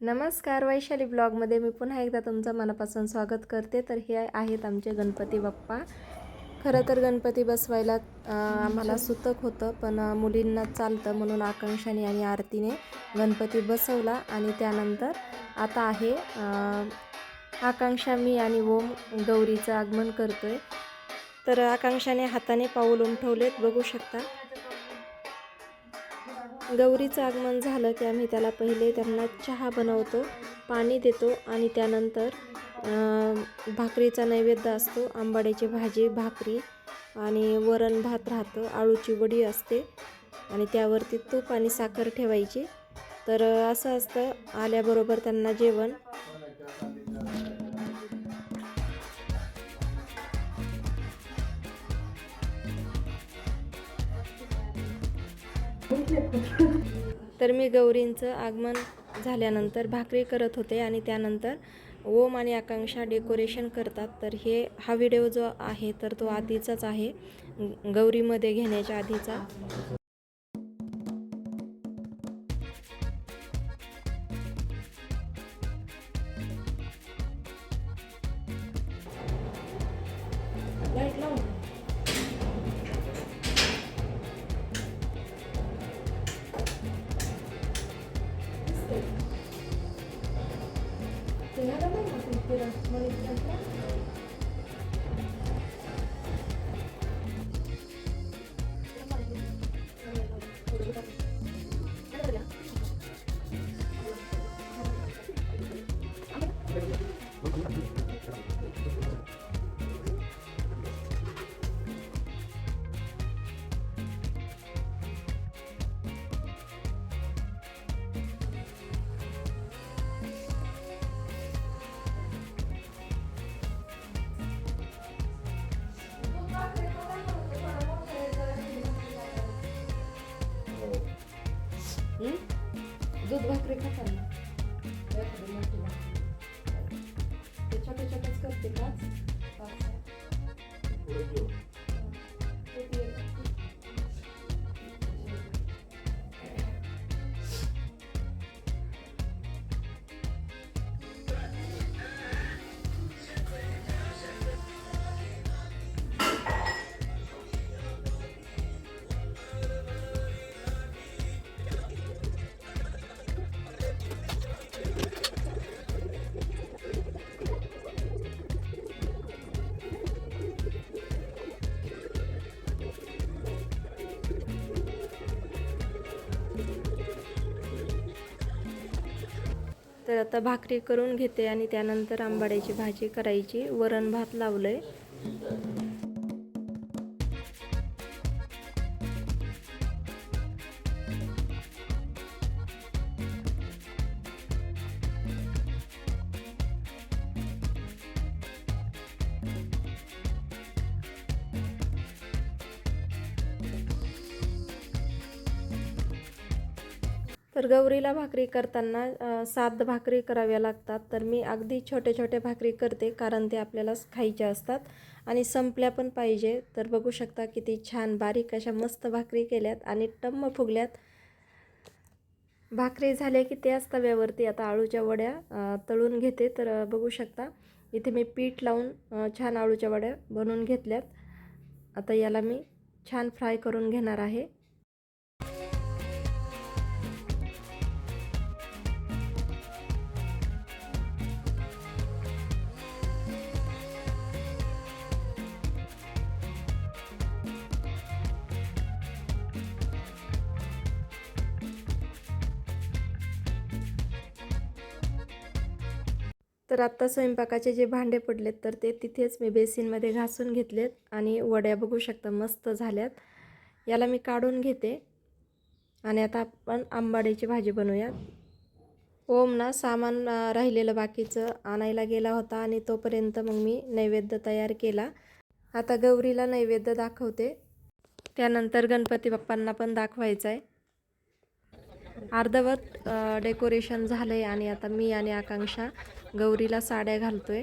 नमस्कार वैशाली ब्लॉगमध्ये मी पुन्हा एकदा तुमचं मनापासून स्वागत करते. तर हे आहेत आमचे गणपती बाप्पा. खरं तर गणपती बसवायला आम्हाला सुतक होतं पण मुलींना चालतं म्हणून आकांक्षाने आणि आरतीने गणपती बसवला आणि त्यानंतर आता आहे आकांक्षा मी आणि ओम गौरीचं आगमन करतोय. तर आकांक्षाने हाताने पाऊल उमठवलेत बघू शकता. गौरीचं आगमन झालं की आम्ही त्याला पहिले त्यांना चहा बनवतो पाणी देतो आणि त्यानंतर भाकरीचा नैवेद्य असतो आंबाड्याची भाजी भाकरी आणि वरण भात राहतं आळूची वडी असते आणि त्यावरती तूप आणि साखर ठेवायची. तर असं असतं. आल्याबरोबर त्यांना जेवण तर मी गौरींचं आगमन झाल्यानंतर भाकरी करत होते आणि त्यानंतर ओम आणि आकांक्षा डेकोरेशन करतात. तर हे हा व्हिडिओ जो आहे तर तो आधीचाच आहे. गौरीमध्ये घेण्याच्या आधीचा. दूध भाकरी खाता ना ते छोटे छोट्याच करते का? तर आता भाकरी करून घेते आणि त्यानंतर आंबाड्याची भाजी करायची. वरण भात लावलं आहे तर गौरीला भाकरी करताना सात भाकरी कराव्या लागतात. तर मी अगदी छोटे छोटे भाकरी करते कारण ते आपल्याला खायच्या असतात आणि संपल्या पण पाहिजे. तर बघू शकता किती छान बारीक अशा मस्त भाकरी केल्यात आणि टम्म फुगल्यात. भाकरी झाल्या की त्याच तव्यावरती आता आळूच्या वड्या तळून घेते. तर बघू शकता इथे मी पीठ लावून छान आळूच्या वड्या बनवून घेतल्यात. आता याला मी छान फ्राय करून घेणार आहे. तर आत्ता स्वयंपाकाचे जे भांडे पडलेत तर ते तिथेच मी बेसिनमध्ये घासून घेतलेत आणि वड्या बघू शकता मस्त झाल्यात. याला मी काढून घेते. आणि आता आपण आंबाड्याची भाजी बनवूया ओम ना सामान राहिलेलं बाकीचं आणायला गेला होता आणि तोपर्यंत मग मी नैवेद्य तयार केला. आता गौरीला नैवेद्य दाखवते. त्यानंतर गणपती बाप्पांना पण दाखवायचं आहे अर्धवत डेकोरेशन झालं आहे आणि आता मी आणि आकांक्षा गौरीला साड्या घालतो आहे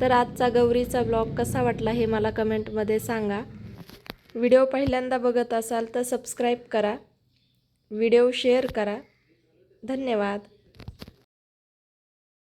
तर आजचा गौरीचा ब्लॉग कसा वाटला हे मला कमेंटमध्ये सांगा. व्हिडिओ पहिल्यांदा बघत असाल तर सबस्क्राईब करा. व्हिडिओ शेअर करा. धन्यवाद.